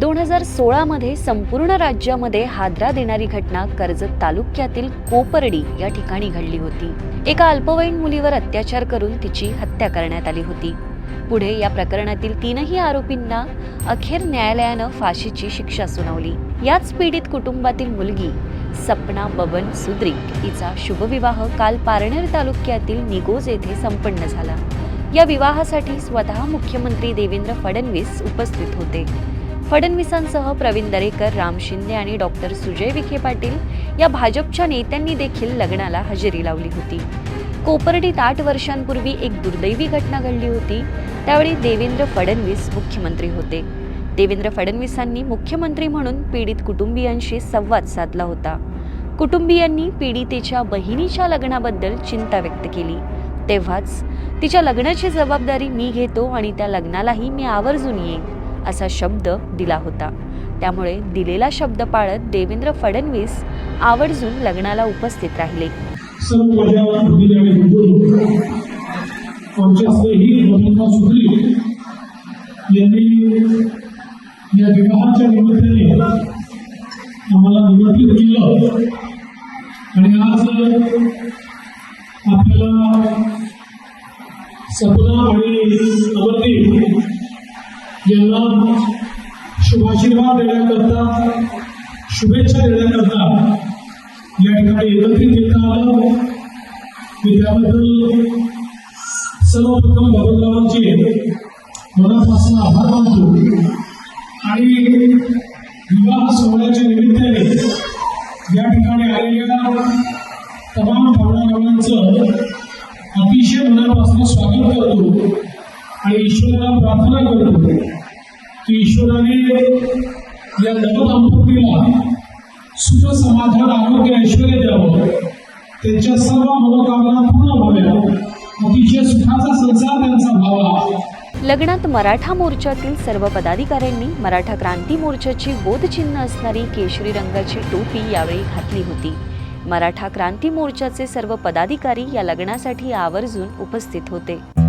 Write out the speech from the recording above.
दोन हजार सोळामध्ये संपूर्ण राज्यामध्ये हादरा देणारी घटना कर्जत तालुक्यातील कोपर्डी या ठिकाणी घडली होती. एका अल्पवयीन मुलीवर अत्याचार करून तिची हत्या करण्यात आली होती. पुढे या प्रकरणातील तीनही आरोपींना अखेर न्यायालयानं फाशीची शिक्षा सुनावली. याच पीडित कुटुंबातील मुलगी सपना बबन सुद्रिक हिचा शुभविवाह काल पारनेर तालुक्यातील निगोज येथे संपन्न झाला. या विवाहासाठी स्वतः मुख्यमंत्री देवेंद्र फडणवीस उपस्थित होते. फडणवीसांसह प्रवीण दरेकर राम शिंदे आणि डॉक्टर सुजय विखे पाटील या भाजपच्या नेत्यांनी देखील लग्नाला हजेरी लावली होती. कोपर्डीत आठ वर्षांपूर्वी एक दुर्दैवी घटना घडली होती. त्यावेळी देवेंद्र फडणवीस मुख्यमंत्री होते. देवेंद्र फडणवीसांनी मुख्यमंत्री म्हणून पीडित कुटुंबियांशी संवाद साधला होता. कुटुंबियांनी पीडितेच्या बहिणीच्या लग्नाबद्दल चिंता व्यक्त केली. तेव्हाच तिच्या लग्नाची जबाबदारी मी घेतो आणि त्या लग्नालाही मी आवर्जून येईन. असा शब्द दिला होता. त्यामुळे दिलेला शब्द पाळत देवेंद्र फडणवीस आवर्जून लग्नाला उपस्थित राहिले. आणि या विवाहाच्या निमित्ताने आम्हाला निमंत्रित केलं आणि आज आपल्याला सपना आणि अमरदीप यांना शुभाशीर्वाद देण्याकरता शुभेच्छा देण्याकरता या ठिकाणी एकत्रित येता आलं मी त्याबद्दल सर्वप्रथम भगवंतरावांचे मनापासून आभार मानतो. आणि विवाह सोहळ्याच्या निमित्ताने या ठिकाणी आलेल्या तमाम पाहुण्यारावांचं अतिशय मनापासून स्वागत करतो. आणि ईश्वराला प्रार्थना करतो की ईश्वराने या नवदाम्पतीला सुख समाधान आरोग्य ऐश्वर द्यावं. त्यांच्या सर्व मनोकामना पूर्ण व्हाव्या. अतिशय सुखाचा संसार त्यांचा व्हावा. लग्नात मराठा मोर्चातील सर्व पदाधिकाऱ्यांनी मराठा क्रांती मोर्चाची बोधचिन्ह असणारी केशरी रंगाची टोपी यावेळी घातली होती. मराठा क्रांती मोर्चाचे सर्व पदाधिकारी या लग्नासाठी आवर्जून उपस्थित होते.